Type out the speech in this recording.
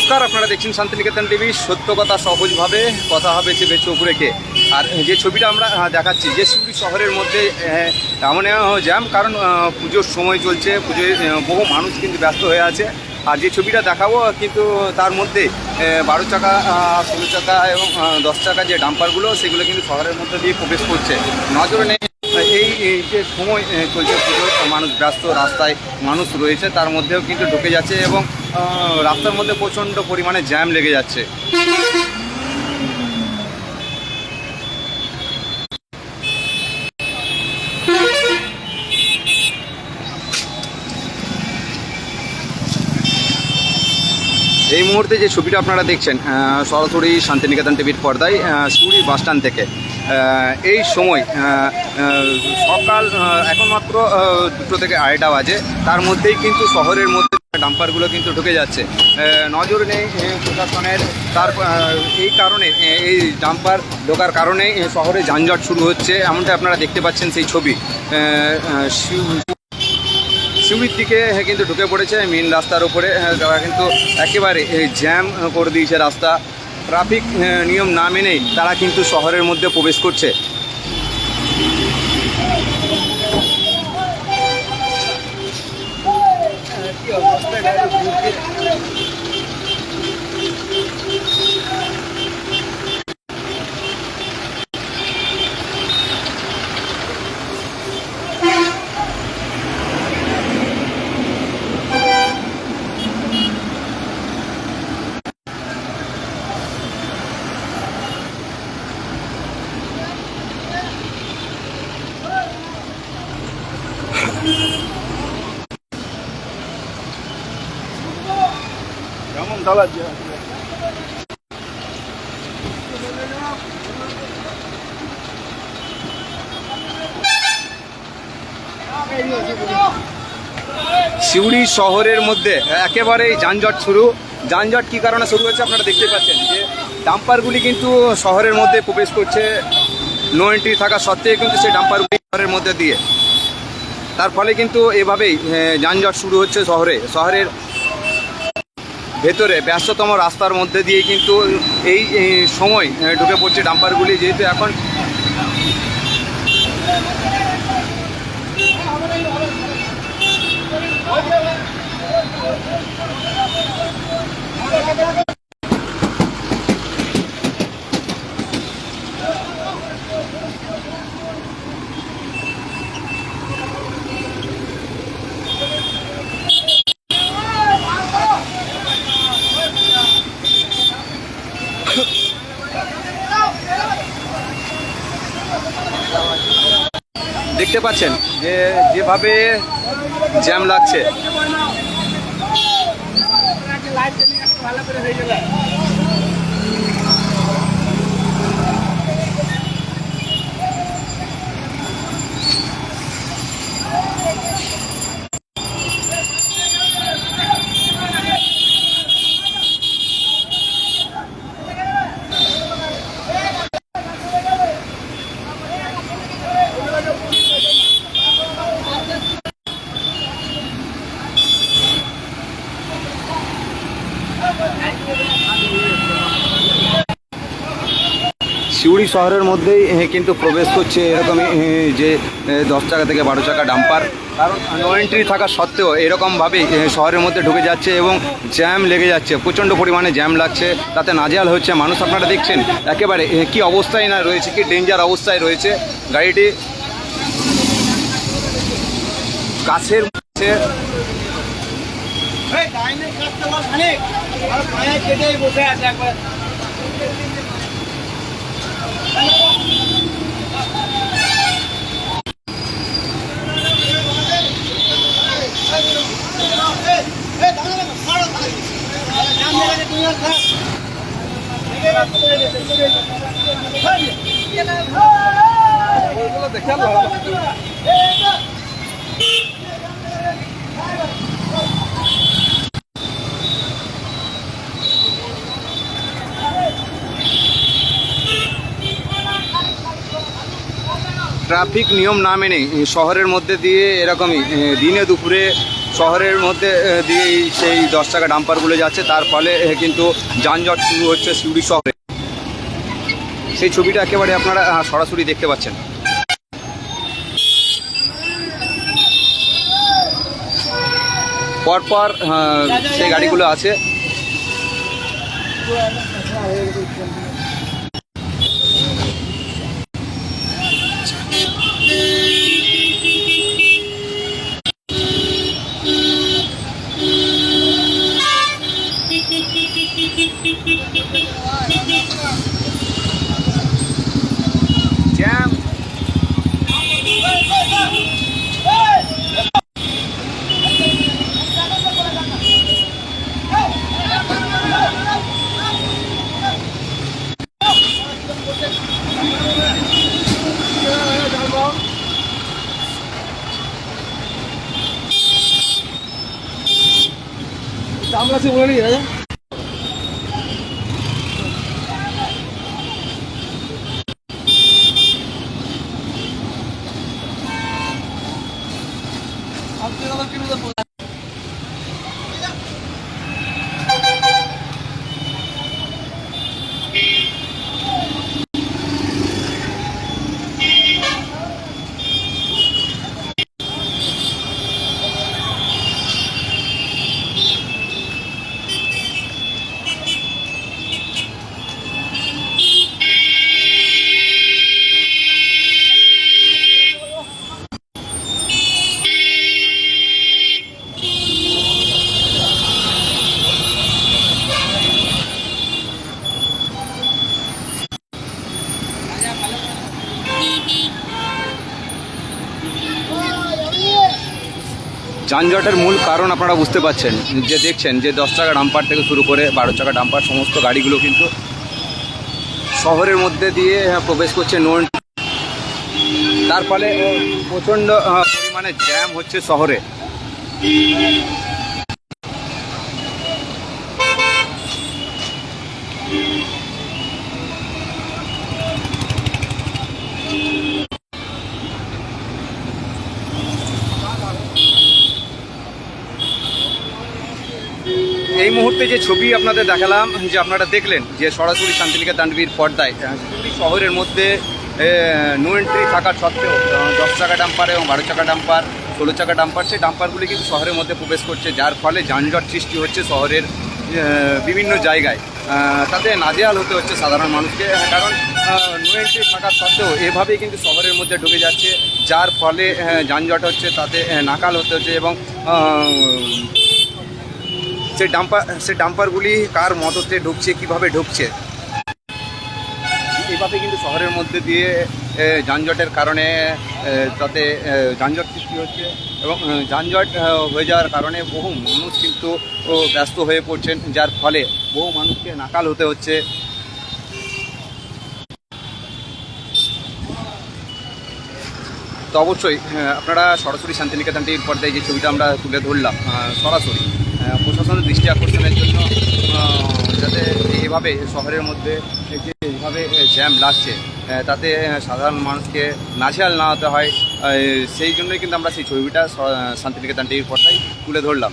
নমস্কার, আপনারা দেখছেন শান্তিনিকেতন টিভি। সত্য কথা সহজভাবে, কথা হবে চেপে চোখ রেখে আর যে ছবিটা আমরা দেখাচ্ছি, যে শিউরি শহরের মধ্যে এমন জ্যাম কারণ পুজোর সময় চলছে, পুজোয় বহু মানুষ কিন্তু ব্যস্ত হয়ে আছে। আর যে ছবিটা দেখাবো, কিন্তু তার মধ্যে বারো চাকা ষোলো চাকা এবং দশ চাকা যে ডাম্পারগুলো, সেগুলো কিন্তু শহরের মধ্যে দিয়ে প্রবেশ করছে। নজরে নেই, এই যে সময় চলছে পুজোর মানুষ ব্যস্ত, রাস্তায় মানুষ রয়েছে, তার মধ্যেও কিন্তু ঢুকে যাচ্ছে এবং রাস্তার মধ্যে প্রচণ্ড পরিমাণে জ্যাম লেগে যাচ্ছে। এই মুহূর্তে যে ছবিটা আপনারা দেখছেন সরাসরি শান্তিনিকেতন টিভির পর্দায় সিউড়ি বাসস্ট্যান্ড থেকে। এই সময় সকাল এখন মাত্র দুটো থেকে আড়াইটা বাজে। তার মধ্যেই কিন্তু শহরের মধ্যে ডাম্পারগুলো কিন্তু ঢুকে যাচ্ছে। নজর নেই প্রশাসনের। তার এই কারণে এই ডাম্পার ঢোকার কারণে শহরে যানজট শুরু হচ্ছে। এমনটা আপনারা দেখতে পাচ্ছেন সেই ছবি। সিউড়ির দিকে কিন্তু ঢুকে পড়েছে মেন রাস্তার উপরে। তারা কিন্তু একেবারে জ্যাম করে দিয়েছে রাস্তা। ট্রাফিক নিয়ম না মেনেই তারা কিন্তু শহরের মধ্যে প্রবেশ করছে। Vamos pegar দাদা সিউড়ি শহরের মধ্যে একেবারেই যানজট শুরু। যানজট কী কারণে শুরু হয়েছে আপনারা দেখতে পাচ্ছেন যে ডাম্পারগুলি কিন্তু শহরের মধ্যে প্রবেশ করছে। নো এন্ট্রি থাকা সত্ত্বেও কিন্তু সেই ডাম্পারগুলি শহরের মধ্যে দিয়ে। তার ফলে কিন্তু এভাবেই যানজট শুরু হচ্ছে শহরে। শহরের ভেতরে ব্যস্ততম রাস্তার মধ্যে দিয়ে কিন্তু এই সময় ঢুকে পড়ছে ডাম্পারগুলি যেহেতু এখন দেখতে পাচ্ছেন যে যেভাবে জ্যাম লাগছে সিউড়ি শহরের মধ্যেই কিন্তু প্রবেশ করছে এরকমই যে দশ চাকা থেকে বারো চাকা ডাম্পার। কারণ নো এন্ট্রি থাকা সত্ত্বেও এরকমভাবেই শহরের মধ্যে ঢুকে যাচ্ছে এবং জ্যাম লেগে যাচ্ছে। প্রচণ্ড পরিমাণে জ্যাম লাগছে। তাতে নাজেহাল হচ্ছে মানুষ। আপনারা দেখছেন, একেবারে কি অবস্থায় না রয়েছে, কি ডেঞ্জার অবস্থায় রয়েছে। গাড়িটি গাছের মধ্যে দেখে ট্রাফিক নিয়ম না মেনে শহরের মধ্যে দিয়ে এরকমই দিনে দুপুরে শহরের মধ্যে এ, দিয়ে সেই দশ টাকা ডাম্পারগুলো যাচ্ছে। তার ফলে কিন্তু যানজট শুরু হচ্ছে সিউড়ি শহরে। সেই ছবিটা একেবারে আপনারা সরাসরি দেখতে পাচ্ছেন। পরপর সেই গাড়িগুলো আছে। আছে বলে নিয়ে রাজা যানজটের মূল কারণ আপনারা বুঝতে পাচ্ছেন যে দেখছেন যে দশ টাকা ডাম্পার থেকে শুরু করে বারো টাকা ডাম্পার সমস্ত গাড়িগুলো কিন্তু শহরের মধ্যে দিয়ে আহ, প্রবেশ করছে নোন তার ফলে প্রচণ্ড পরিমাণে জ্যাম হচ্ছে শহরে এই মুহূর্তে যে ছবি আপনাদের দেখালাম, যে আপনারা দেখলেন যে সরাসরি শান্তিনিকা দান্ডবীর পর্দায় শহরের মধ্যে নো এন্ট্রি থাকার সত্ত্বেও দশ চাকা ডাম্পার এবং বারো চাকা ডাম্পার, ষোলো চাকা ডাম্পার, সেই ডাম্পারগুলি কিন্তু শহরের মধ্যে প্রবেশ করছে, যার ফলে যানজট সৃষ্টি হচ্ছে শহরের বিভিন্ন জায়গায়। তাতে নাজেহাল হতে হচ্ছে সাধারণ মানুষকে কারণ নো এন্ট্রি থাকার সত্ত্বেও এভাবেই কিন্তু শহরের মধ্যে ঢুকে যাচ্ছে, যার ফলে যানজট হচ্ছে, তাতে নাকাল হতে হচ্ছে এবং সেই ডাম্পার, সে ডাম্পারগুলি কার মদতে ঢুকছে, কীভাবে ঢুকছে? এইভাবে কিন্তু শহরের মধ্যে দিয়ে যানজটের কারণে তাতে যানজট সৃষ্টি হচ্ছে এবং যানজট হয়ে যাওয়ার কারণে বহু মানুষ কিন্তু ব্যস্ত হয়ে পড়ছেন, যার ফলে বহু মানুষকে নাকাল হতে হচ্ছে। তো অবশ্যই আপনারা সরাসরি শান্তিনিকেতন টিভির পর্দায় যে ছবিটা আমরা তুলে ধরলাম সরাসরি। প্রশাসনের দৃষ্টি আকর্ষণের জন্য যাতে এভাবে শহরের মধ্যে যেভাবে জ্যাম লাগছে তাতে সাধারণ মানুষকে নাজেহাল না হতে হয় সেই জন্যই কিন্তু আমরা সেই ছবিটা শান্তিনিকেতন টিভির পর্দায় তুলে ধরলাম।